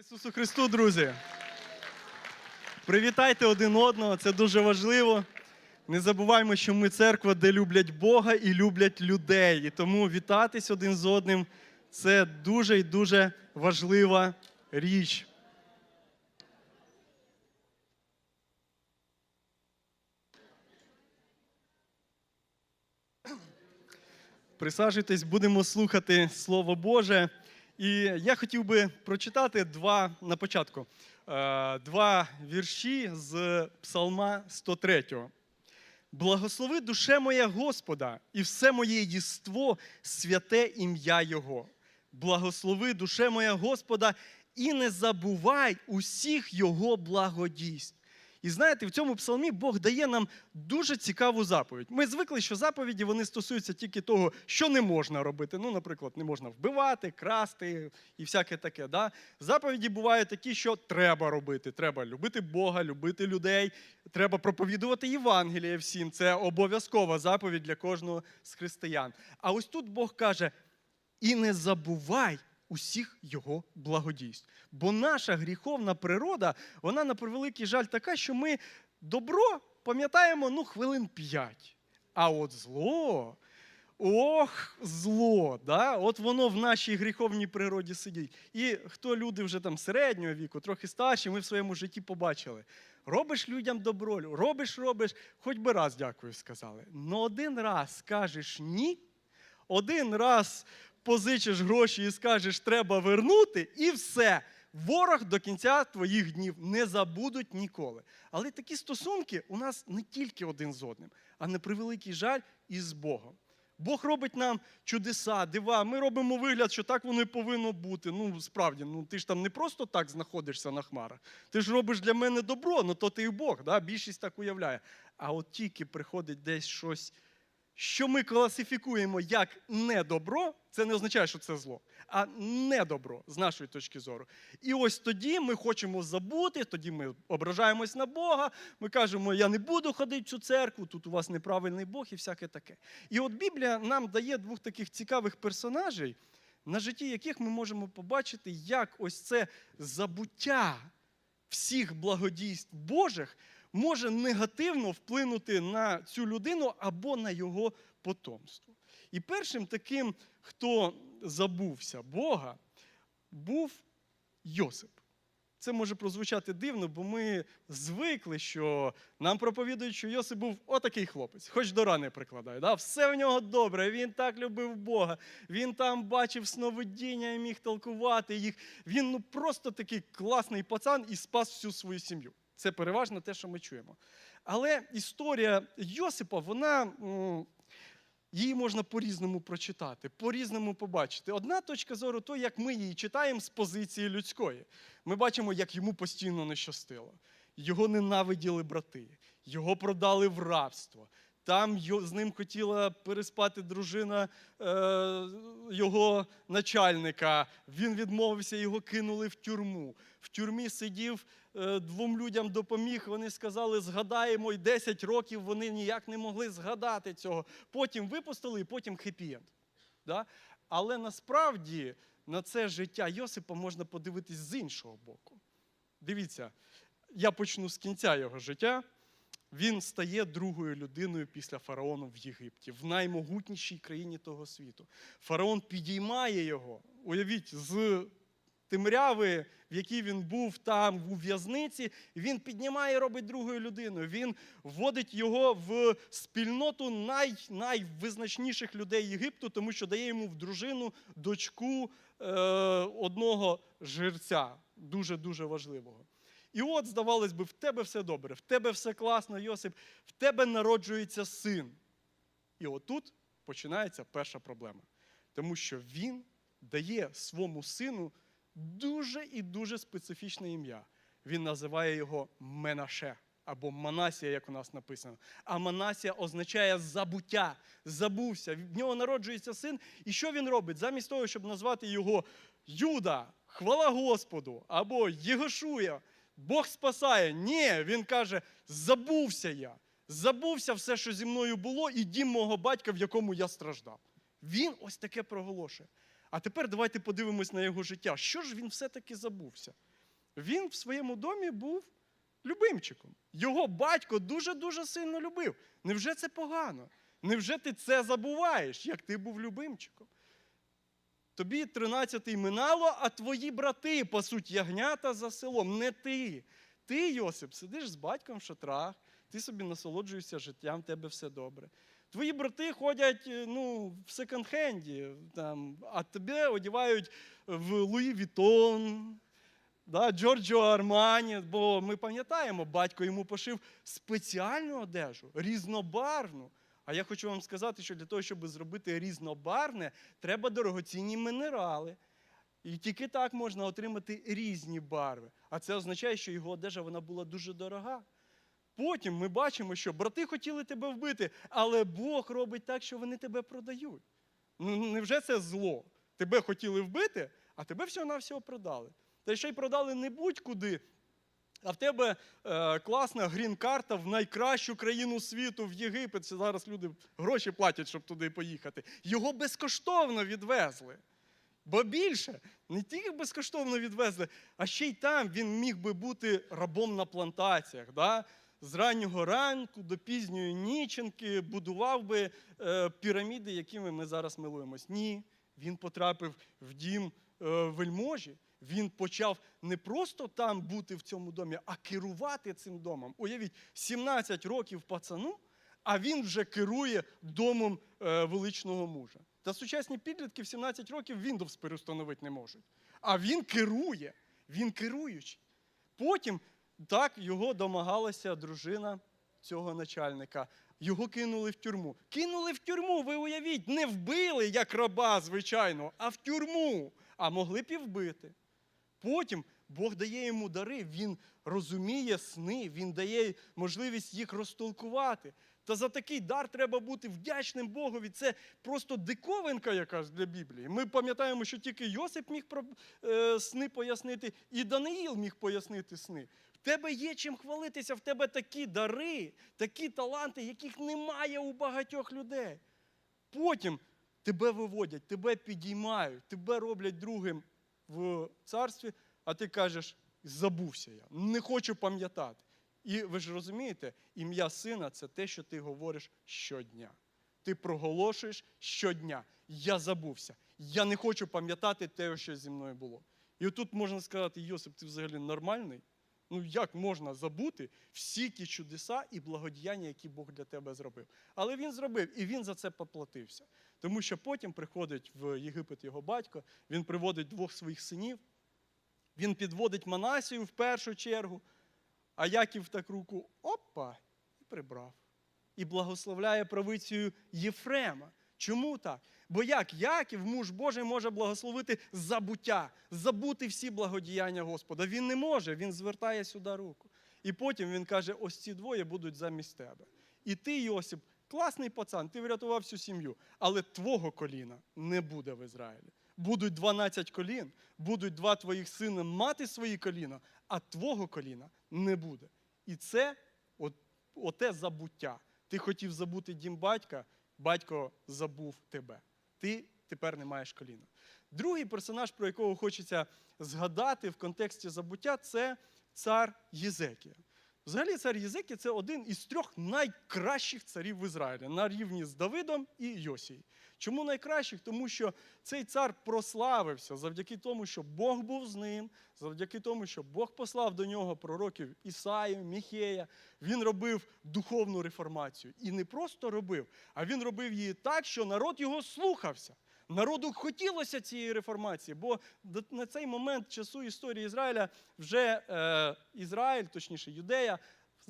Ісусу Христу, друзі! Привітайте один одного, це дуже важливо. Не забуваймо, що ми церква, де люблять Бога і люблять людей. І тому вітатись один з одним це дуже і дуже важлива річ. Присаджуйтесь, будемо слухати Слово Боже. І я хотів би прочитати два на початку. е, Два вірші з Псалма 103. Благослови душе моя Господа, і все моє єство, святе ім'я Його. Благослови душе моя Господа, і не забувай усіх Його благодійств. І знаєте, в цьому псалмі Бог дає нам дуже цікаву заповідь. Ми звикли, що заповіді вони стосуються тільки того, що не можна робити. Ну, наприклад, не можна вбивати, красти і всяке таке. Да? Заповіді бувають такі, що треба робити. Треба любити Бога, любити людей, треба проповідувати Євангеліє всім. Це обов'язкова заповідь для кожного з християн. А ось тут Бог каже: і не забувай усіх його благодійств. Бо наша гріховна природа, вона на превеликий жаль така, що ми добро пам'ятаємо ну, хвилин п'ять. А от зло, ох, зло, да? от воно в нашій гріховній природі сидить. І хто люди вже там середнього віку, трохи старші, ми в своєму житті побачили. Робиш людям добро, робиш, робиш, хоч би раз дякую сказали. Но один раз скажеш ні, один раз позичиш гроші і скажеш, треба вернути, і все. Ворог до кінця твоїх днів не забудуть ніколи. Але такі стосунки у нас не тільки один з одним, а на превеликий жаль і з Богом. Бог робить нам чудеса, дива. Ми робимо вигляд, що так воно і повинно бути. Ну, справді, ну ти ж там не просто так знаходишся на хмарах. Ти ж робиш для мене добро, ну то ти і Бог. Да? Більшість так уявляє. А от тільки приходить десь щось що ми класифікуємо як недобро, це не означає, що це зло, а недобро з нашої точки зору. І ось тоді ми хочемо забути, тоді ми ображаємось на Бога, ми кажемо, я не буду ходити в цю церкву, тут у вас неправильний Бог і всяке таке. І от Біблія нам дає двох таких цікавих персонажей, на житті яких ми можемо побачити, як ось це забуття всіх благодійств Божих може негативно вплинути на цю людину або на його потомство. І першим таким, хто забувся Бога, був Йосип. Це може прозвучати дивно, бо ми звикли, що нам проповідують, що Йосип був отакий хлопець, хоч до рани прикладає. Да? Все в нього добре, він так любив Бога, він там бачив сновидіння і міг толкувати їх. Він ну, просто такий класний пацан і спас всю свою сім'ю. Це переважно те, що ми чуємо. Але історія Йосипа, вона. Її можна по-різному прочитати, по-різному побачити. Одна точка зору то, як ми її читаємо з позиції людської. Ми бачимо, як йому постійно не щастило. Його ненавиділи брати, його продали в рабство. Там з ним хотіла переспати дружина е, його начальника. Він відмовився, його кинули в тюрму. В тюрмі сидів, е, двом людям допоміг. Вони сказали, згадаємо, і 10 років вони ніяк не могли згадати цього. Потім випустили, і потім хеппі-енд. Да? Але насправді на це життя Йосипа можна подивитись з іншого боку. Дивіться, я почну з кінця його життя. Він стає другою людиною після фараону в Єгипті, в наймогутнішій країні того світу. Фараон підіймає його. Уявіть, з темряви, в якій він був там у в'язниці, він піднімає і робить другою людиною. Він вводить його в спільноту най, найвизначніших людей Єгипту, тому що дає йому в дружину дочку е, одного жерця, дуже-дуже важливого. І от, здавалось би, в тебе все добре, в тебе все класно, Йосип, в тебе народжується син. І отут починається перша проблема. Тому що він дає своєму сину дуже і дуже специфічне ім'я. Він називає його Менаше або Манасія, як у нас написано. А Манасія означає забуття, забувся. В нього народжується син. І що він робить? Замість того, щоб назвати його Юда, хвала Господу, або Єгошуя, Бог спасає. Ні, він каже: забувся я. Забувся все, що зі мною було, і дім мого батька, в якому я страждав. Він ось таке проголошує. А тепер давайте подивимось на його життя. Що ж він все-таки забувся? Він в своєму домі був любимчиком. Його батько дуже-дуже сильно любив. Невже це погано? Невже ти це забуваєш, як ти був любимчиком? Тобі 13-й минало, а твої брати пасуть ягнята за селом, не ти. Ти, Йосип, сидиш з батьком в шатрах, ти собі насолоджуєшся життям, в тебе все добре. Твої брати ходять е, ну, в секонд-хенді, там, а тебе одягають в Луї Вітон, да, Джорджо Армані, бо ми пам'ятаємо, батько йому пошив спеціальну одежу, різнобарвну. А я хочу вам сказати, що для того, щоб зробити різнобарвне, треба дорогоцінні мінерали. І тільки так можна отримати різні барви. А це означає, що його одежа вона була дуже дорога. Потім ми бачимо, що брати хотіли тебе вбити, але Бог робить так, що вони тебе продають. Ну невже це зло? Тебе хотіли вбити, а тебе всього-навсього продали. Та ще й продали не будь-куди, а в тебе е, класна грін-карта в найкращу країну світу, в Єгипет. Зараз люди гроші платять, щоб туди поїхати. Його безкоштовно відвезли. Бо більше, не тільки безкоштовно відвезли, а ще й там він міг би бути рабом на плантаціях. Да? З раннього ранку до пізньої ніченки будував би е, піраміди, якими ми зараз милуємось. Ні, він потрапив в дім е, вельможі. Він почав не просто там бути в цьому домі, а керувати цим домом. Уявіть, 17 років пацану, а він вже керує домом е, величного мужа. Та сучасні підлітки в 17 років Windows переустановити не можуть. А він керує, він керуючий. Потім так його домагалася дружина цього начальника. Його кинули в тюрму. Кинули в тюрму, ви уявіть, не вбили як раба, звичайно, а в тюрму. А могли б і вбити. Потім Бог дає йому дари, він розуміє сни, він дає можливість їх розтолкувати. Та за такий дар треба бути вдячним Богові. Це просто диковинка якась для Біблії. Ми пам'ятаємо, що тільки Йосип міг про е, сни пояснити, і Даниїл міг пояснити сни. В тебе є чим хвалитися, в тебе такі дари, такі таланти, яких немає у багатьох людей. Потім тебе виводять, тебе підіймають, тебе роблять другим в царстві, а ти кажеш, забувся я, не хочу пам'ятати. І ви ж розумієте, ім'я сина це те, що ти говориш щодня. Ти проголошуєш щодня. Я забувся. Я не хочу пам'ятати те, що зі мною було. І отут можна сказати, Йосип, ти взагалі нормальний? Ну як можна забути всі ті чудеса і благодіяння, які Бог для тебе зробив? Але він зробив, і він за це поплатився. Тому що потім приходить в Єгипет його батько, він приводить двох своїх синів, він підводить Манасію в першу чергу, а Яків так руку опа, і прибрав. І благословляє правицею Єфрема. Чому так? Бо як Яків, муж Божий, може благословити забуття, забути всі благодіяння Господа. Він не може, він звертає сюди руку. І потім він каже: ось ці двоє будуть замість тебе. І ти, Йосип, класний пацан, ти врятував всю сім'ю, але твого коліна не буде в Ізраїлі. Будуть 12 колін, будуть два твоїх сина мати свої коліна, а твого коліна не буде. І це от, оте забуття. Ти хотів забути дім батька, батько забув тебе. Ти тепер не маєш коліна. Другий персонаж, про якого хочеться згадати в контексті забуття, це цар Єзекія. Взагалі, цар Єзекія – це один із трьох найкращих царів в Ізраїлі на рівні з Давидом і Йосією. Чому найкращих? Тому що цей цар прославився завдяки тому, що Бог був з ним, завдяки тому, що Бог послав до нього пророків Ісаю, Міхея. Він робив духовну реформацію. І не просто робив, а він робив її так, що народ його слухався. Народу хотілося цієї реформації, бо на цей момент часу історії Ізраїля вже е, Ізраїль, точніше Юдея,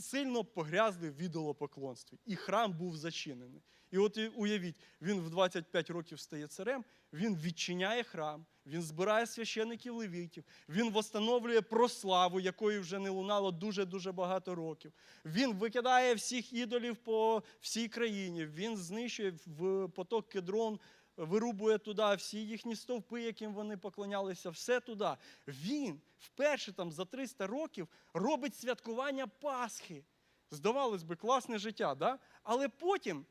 сильно погрязли в ідолопоклонстві. І храм був зачинений. І от уявіть, він в 25 років стає царем, він відчиняє храм, він збирає священиків левітів, він встановлює прославу, якої вже не лунало дуже-дуже багато років. Він викидає всіх ідолів по всій країні, він знищує в поток кедрон вирубує туди всі їхні стовпи, яким вони поклонялися, все туди. Він вперше там за 300 років робить святкування Пасхи. Здавалось би, класне життя, да? але потім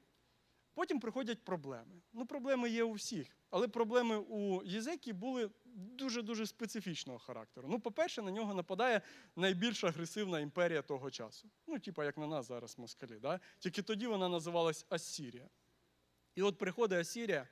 Потім приходять проблеми. Ну, проблеми є у всіх, але проблеми у Єзекії були дуже-дуже специфічного характеру. Ну, по-перше, на нього нападає найбільш агресивна імперія того часу. Ну, типа як на нас зараз москалі. Да? Тільки тоді вона називалась Ассірія. І от приходить Ассірія,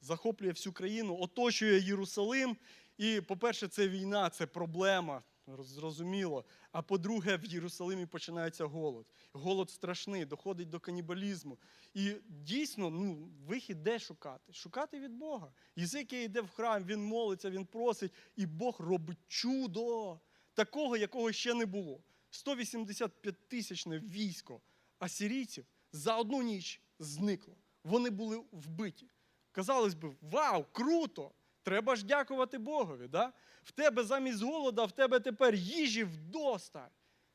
захоплює всю країну, оточує Єрусалим. І, по-перше, це війна, це проблема, зрозуміло. А по-друге, в Єрусалимі починається голод. Голод страшний, доходить до канібалізму. І дійсно, ну, вихід де шукати? Шукати від Бога. Єзикія йде в храм, він молиться, він просить, і Бог робить чудо, такого, якого ще не було. 185 тисячне військо асирійців за одну ніч зникло. Вони були вбиті. Казалось би, вау, круто! Треба ж дякувати Богові. Да? В тебе замість голода, в тебе тепер їжі вдосталь.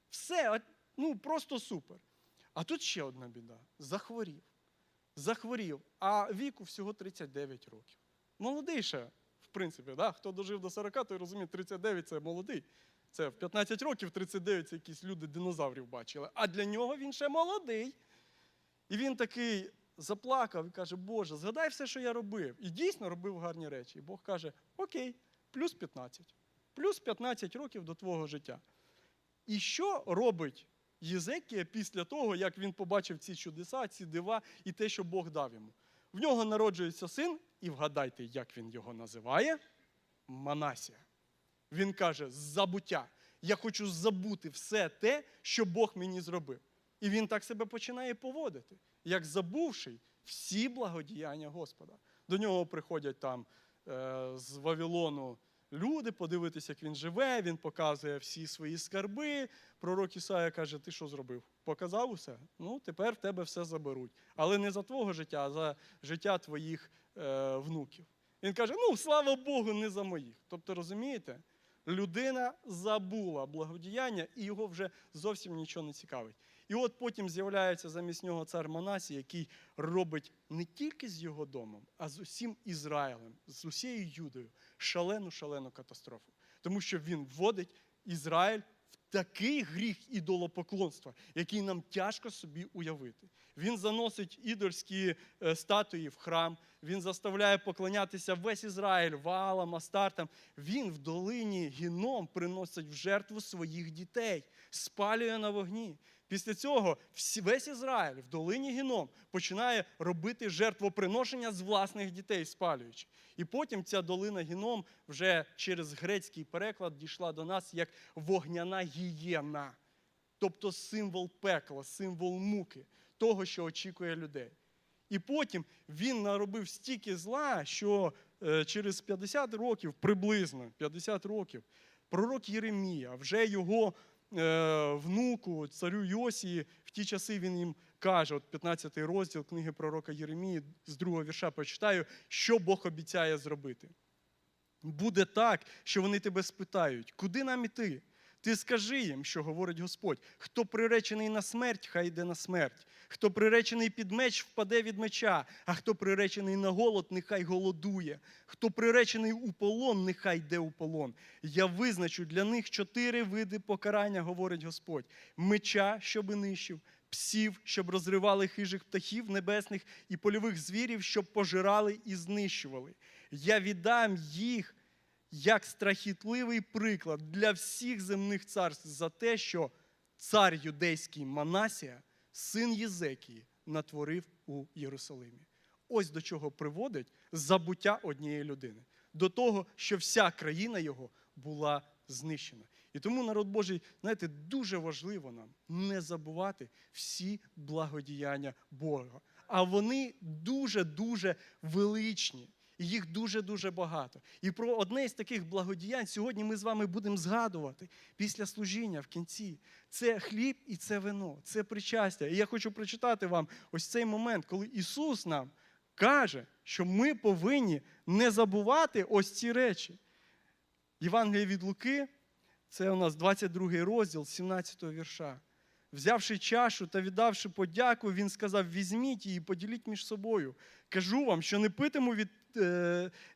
Все, ну просто супер. А тут ще одна біда: захворів. Захворів, а віку всього 39 років. Молодий ще, в принципі, да? хто дожив до 40, той розуміє, 39 це молодий. Це в 15 років 39 це якісь люди динозаврів бачили. А для нього він ще молодий. І він такий заплакав і каже: Боже, згадай все, що я робив. І дійсно робив гарні речі. І Бог каже: Окей, плюс 15. Плюс 15 років до твого життя. І що робить Єзекія після того, як він побачив ці чудеса, ці дива і те, що Бог дав йому? В нього народжується син, і вгадайте, як він його називає? Манасія. Він каже: забуття. Я хочу забути все те, що Бог мені зробив. І він так себе починає поводити, як забувший всі благодіяння Господа. До нього приходять там е, з Вавилону люди подивитися, як він живе, він показує всі свої скарби. Пророк Ісая каже: Ти що зробив? Показав усе? Ну, тепер в тебе все заберуть. Але не за твого життя, а за життя твоїх е, внуків. Він каже: ну, слава Богу, не за моїх. Тобто, розумієте, людина забула благодіяння, і його вже зовсім нічого не цікавить. І от потім з'являється замість нього цар Манасій, який робить не тільки з його домом, а з усім Ізраїлем, з усією Юдою шалену шалену катастрофу. Тому що він вводить Ізраїль в такий гріх ідолопоклонства, який нам тяжко собі уявити. Він заносить ідольські е, статуї в храм, він заставляє поклонятися весь Ізраїль, валам, астартам. Він в долині гіном приносить в жертву своїх дітей, спалює на вогні. Після цього весь Ізраїль в долині Гіном починає робити жертвоприношення з власних дітей, спалюючи. І потім ця долина Гіном вже через грецький переклад дійшла до нас як вогняна гієна, тобто символ пекла, символ муки, того, що очікує людей. І потім він наробив стільки зла, що е, через 50 років, приблизно 50 років, пророк Єремія, вже його внуку, царю Йосії, в ті часи він їм каже, от 15 розділ книги пророка Єремії, з другого вірша почитаю, що Бог обіцяє зробити. Буде так, що вони тебе спитають, куди нам іти? Ти скажи їм, що говорить Господь. Хто приречений на смерть, хай йде на смерть. Хто приречений під меч, впаде від меча, а хто приречений на голод, нехай голодує. Хто приречений у полон, нехай йде у полон. Я визначу для них чотири види покарання, говорить Господь: меча, щоби нищив, псів, щоб розривали хижих птахів небесних, і польових звірів, щоб пожирали і знищували. Я віддам їх як страхітливий приклад для всіх земних царств за те, що цар юдейський Манасія, син Єзекії, натворив у Єрусалимі. Ось до чого приводить забуття однієї людини, до того, що вся країна його була знищена. І тому народ Божий, знаєте, дуже важливо нам не забувати всі благодіяння Бога. А вони дуже-дуже величні. І їх дуже-дуже багато. І про одне з таких благодіянь сьогодні ми з вами будемо згадувати після служіння в кінці. Це хліб і це вино, це причастя. І я хочу прочитати вам ось цей момент, коли Ісус нам каже, що ми повинні не забувати ось ці речі. Євангеліє від Луки, це у нас 22 розділ, 17 вірша. Взявши чашу та віддавши подяку, він сказав: візьміть її, поділіть між собою. Кажу вам, що не питиму від,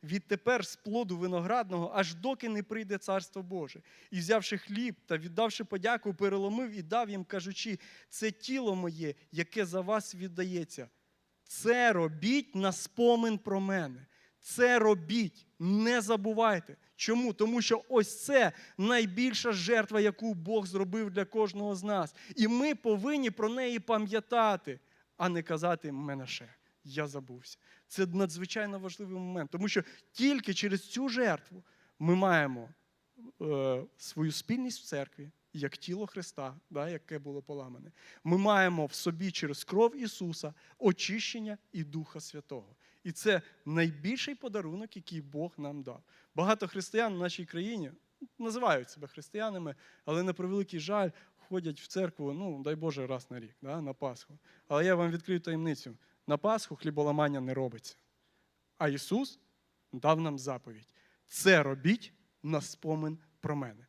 відтепер з плоду виноградного, аж доки не прийде царство Боже. І взявши хліб та віддавши подяку, переломив і дав їм, кажучи, це тіло моє, яке за вас віддається. Це робіть на спомин про мене. Це робіть, не забувайте. Чому? Тому що ось це найбільша жертва, яку Бог зробив для кожного з нас. І ми повинні про неї пам'ятати, а не казати мене. Я забувся. Це надзвичайно важливий момент, тому що тільки через цю жертву ми маємо е, свою спільність в церкві, як тіло Христа, да, яке було поламане. Ми маємо в собі через кров Ісуса очищення і Духа Святого. І це найбільший подарунок, який Бог нам дав. Багато християн в нашій країні називають себе християнами, але на превеликий жаль ходять в церкву, ну, дай Боже, раз на рік, да, на Пасху. Але я вам відкрию таємницю: на Пасху хліболамання не робиться. А Ісус дав нам заповідь: це робіть на спомин про мене.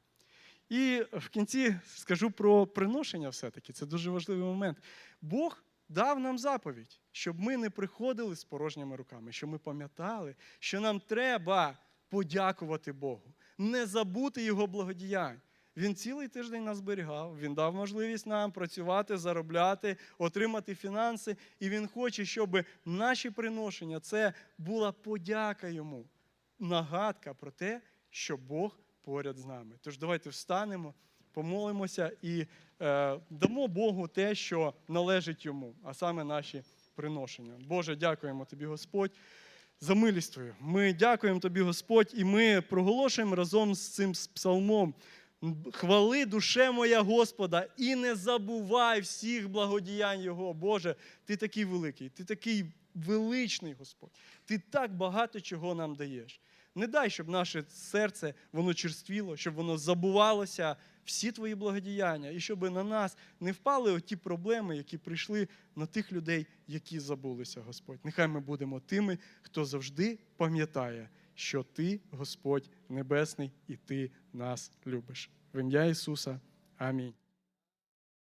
І в кінці скажу про приношення все-таки. Це дуже важливий момент. Бог дав нам заповідь, щоб ми не приходили з порожніми руками, щоб ми пам'ятали, що нам треба подякувати Богу, не забути Його благодіянь. Він цілий тиждень нас зберігав, він дав можливість нам працювати, заробляти, отримати фінанси. І він хоче, щоб наші приношення це була подяка йому, нагадка про те, що Бог поряд з нами. Тож давайте встанемо, помолимося і е, дамо Богу те, що належить йому, а саме наші приношення. Боже, дякуємо тобі, Господь. За милість Твою. Ми дякуємо Тобі, Господь, і ми проголошуємо разом з цим псалмом. Хвали душе моя Господа, і не забувай всіх благодіянь Його. Боже, ти такий великий, ти такий величний Господь. Ти так багато чого нам даєш. Не дай, щоб наше серце воно черствіло, щоб воно забувалося всі твої благодіяння, і щоб на нас не впали ті проблеми, які прийшли на тих людей, які забулися, Господь. Нехай ми будемо тими, хто завжди пам'ятає, що Ти, Господь Небесний, і Ти нас любиш. В ім'я Ісуса. Амінь.